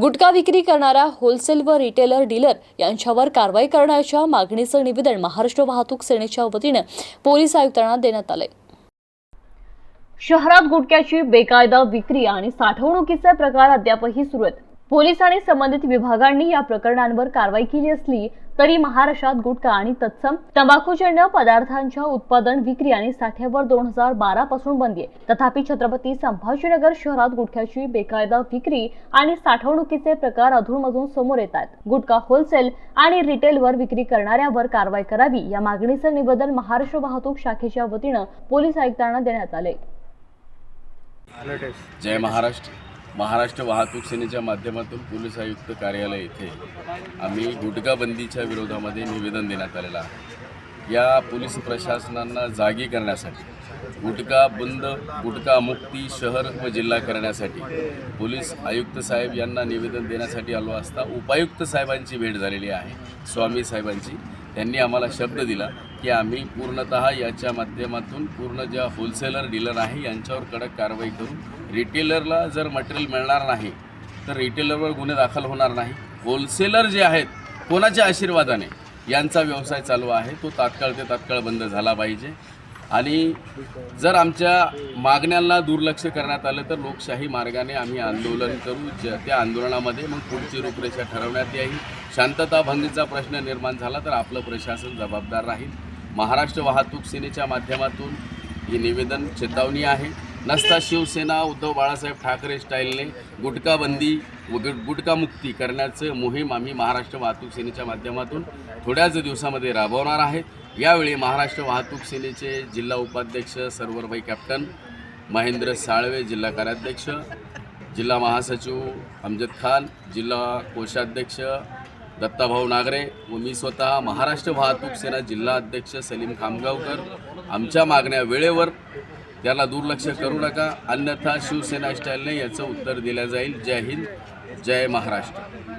गुटखा विक्री करणाऱ्या होलसेल व रिटेलर डीलर यांच्यावर कारवाई करण्याच्या मागणीचं निवेदन महाराष्ट्र वाहतूक सेनेच्या वतीनं पोलीस आयुक्तांना देण्यात आलंय. शहरात गुटख्याची बेकायदा विक्री आणि साठवणुकीचे प्रकार अद्यापही सुरू आहेत. पोलीस आणि संबंधित विभागांनी या प्रकरणांवर कारवाई केली असली तरी महाराष्ट्रात गुटखा आणि तत्सम तंबाखूजन्य पदार्थांच्या उत्पादन विक्री आणि साठ्यावर दोन हजार बारा पासून बंदी आहे. तथापि छत्रपती संभाजीनगर शहरात गुटख्याची बेकायदा विक्री आणि साठवणुकीचे प्रकार अधूनमधून समोर येत आहेत. गुटखा होलसेल आणि रिटेलवर विक्री करणाऱ्यावर कारवाई करावी या मागणीचं निवेदन महाराष्ट्र वाहतूक शाखेच्या वतीनं पोलीस आयुक्तांना देण्यात आले जय महाराष्ट्र. महाराष्ट्र वाहतूक सेनेच्या माध्यमातून पोलीस आयुक्त कार्यालय येथे आम्ही गुटखाबंदीच्या विरोधामध्ये निवेदन देण्यात आलेलं आहे. या पोलीस प्रशासनांना जागी करण्यासाठी गुटखा बंद गुटखा मुक्ती शहर व जिल्हा करण्यासाठी पोलीस आयुक्त साहेब यांना निवेदन देण्यासाठी आलो असता उपायुक्त साहेबांची भेट झालेली आहे. स्वामी साहेबांची. त्यांनी आम्हाला शब्द दिला की आम्ही पूर्णत याच्या माध्यमातून पूर्ण ज्या होलसेलर डीलर आहे यांच्यावर कडक कारवाई करू रिटेलरला जर मटेरियल मिळणार नाही तर रिटेलरवर गुन्हे दाखल होणार नाही. होलसेलर जे आहेत कोणाच्या आशीर्वादाने यांचा व्यवसाय चालू आहे तो तात्काळ ते तात्काळ बंद झाला पाहिजे. आणि जर आमच्या मागण्यांना दुर्लक्ष करण्यात आलं तर लोकशाही मार्गाने आम्ही आंदोलन करू ज त्या आंदोलनामध्ये मग पुढची रूपरेषा ठरवण्यात येईल. शांतताभंगीचा प्रश्न निर्माण झाला तर आपलं प्रशासन जबाबदार राहील. महाराष्ट्र वाहतूक सेनेच्या माध्यमातून हे निवेदन चेतावणी आहे. नसता शिवसेना उद्धव बाळासाहेब ठाकरे स्टाईलने गुटखाबंदी व गुट गुटखामुक्ती करण्याचं मोहीम आम्ही महाराष्ट्र वाहतूक सेनेच्या माध्यमातून थोड्याच दिवसामध्ये राबवणार आहेत यावेळी महाराष्ट्र वाहतूक सेनेचे जिल्हा उपाध्यक्ष सर्वरभाई कॅप्टन महेंद्र साळवे जिल्हा कार्याध्यक्ष जिल्हा महासचिव अमजद खान जिल्हा कोषाध्यक्ष दत्ताभाऊ नागरे व मी स्वतः महाराष्ट्र वाहतूक सेना जिल्हा अध्यक्ष सलीम खामगावकर आमच्या मागण्या वेळेवर त्याला दुर्लक्ष करू नका. अन्यथा शिवसेना स्टाईलने याचं उत्तर दिलं जाईल. जय हिंद. जय महाराष्ट्र.